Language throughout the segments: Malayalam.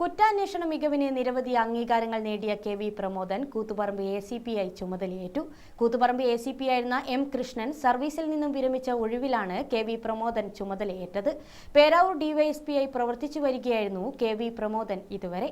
കുറ്റാന്വേഷണ മികവിന് നിരവധി അംഗീകാരങ്ങൾ നേടിയ K V Pramodan Koothuparamba A C P ആയി ചുമതലയേറ്റു. കൂത്തുപറമ്പ് എ സി പി ആയിരുന്ന എം കൃഷ്ണൻ സർവീസിൽ നിന്നും വിരമിച്ച ഒഴിവിലാണ് കെ വി പ്രമോദൻ ചുമതലയേറ്റത്. പേരാവൂർ ഡിവൈഎസ്പിയായി പ്രവർത്തിച്ചു വരികയായിരുന്നു കെ വി പ്രമോദൻ ഇതുവരെ.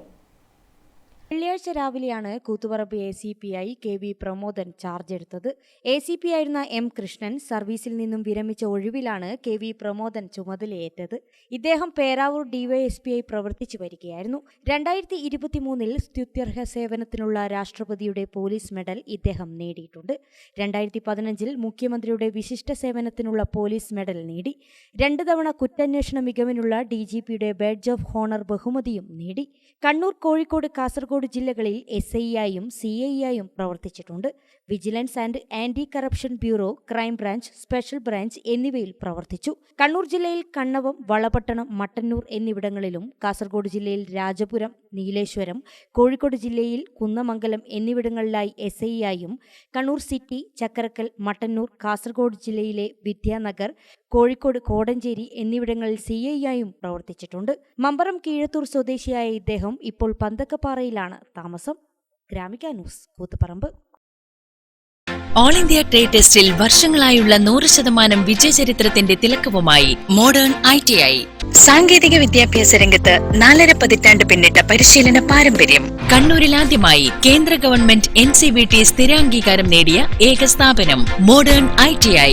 വെള്ളിയാഴ്ച രാവിലെയാണ് Koothuparamba A C P I K V Pramodan charge എടുത്തത്. എ സി പി ആയിരുന്ന എം കൃഷ്ണൻ സർവീസിൽ നിന്നും വിരമിച്ച ഒഴിവിലാണ് കെ വി പ്രമോദൻ ചുമതലയേറ്റത്. ഇദ്ദേഹം പേരാവൂർ ഡിവൈഎസ്പി ആയി പ്രവർത്തിച്ചു വരികയായിരുന്നു. രണ്ടായിരത്തി ഇരുപത്തിമൂന്നിൽ സ്തുത്യർഹ സേവനത്തിനുള്ള രാഷ്ട്രപതിയുടെ പോലീസ് മെഡൽ ഇദ്ദേഹം നേടിയിട്ടുണ്ട്. രണ്ടായിരത്തി പതിനഞ്ചിൽ മുഖ്യമന്ത്രിയുടെ വിശിഷ്ട സേവനത്തിനുള്ള പോലീസ് മെഡൽ നേടി. രണ്ട് തവണ കുറ്റാന്വേഷണ മികവിനുള്ള ഡി ജി പിയുടെ ബാഡ്ജ് ഓഫ് ഹോണർ ബഹുമതിയും നേടി. കണ്ണൂർ കോഴിക്കോട് കാസർഗോഡ് ജില്ലകളിൽ എസ് ഐ ആയും സി ഐ ആയും പ്രവർത്തിച്ചിട്ടുണ്ട്. Vigilance and anti corruption bureau crime crime branch special branch എന്നിവയിൽ പ്രവർത്തിച്ചു. കണ്ണൂർ ജില്ലയിൽ കണ്ണവം വളപട്ടണം മട്ടന്നൂർ എന്നിവിടങ്ങളിലും കാസർഗോഡ് ജില്ലയിൽ രാജപുരം നീലേശ്വരം കോഴിക്കോട് ജില്ലയിൽ കുന്നമംഗലം എന്നിവിടങ്ങളിലായി എസ് ഐ ആയും കണ്ണൂർ സിറ്റി ചക്കരക്കൽ മട്ടന്നൂർ കാസർഗോഡ് ജില്ലയിലെ വിദ്യാനഗർ കോഴിക്കോട് കോടഞ്ചേരി എന്നിവിടങ്ങളിൽ സി ഐ ആയും പ്രവർത്തിച്ചിട്ടുണ്ട്. മമ്പറം കീഴത്തൂർ സ്വദേശിയായ ഇദ്ദേഹം ഇപ്പോൾ പന്തക്കപ്പാറയിലാണ് താമസം. Gramika news Koothuparamba. All India trade ടെസ്റ്റിൽ വർഷങ്ങളായുള്ള നൂറ് ശതമാനം വിജയചരിത്രത്തിന്റെ തിലക്കവുമായി മോഡേൺ ഐ ടി ഐ സാങ്കേതിക വിദ്യാഭ്യാസ രംഗത്ത് നാലര പതിറ്റാണ്ട് പിന്നിട്ട പരിശീലന പാരമ്പര്യം. കണ്ണൂരിൽ ആദ്യമായി കേന്ദ്ര government N C V T സ്ഥിരാംഗീകാരം നേടിയ ഏക സ്ഥാപനം മോഡേൺ ഐ ടി ഐ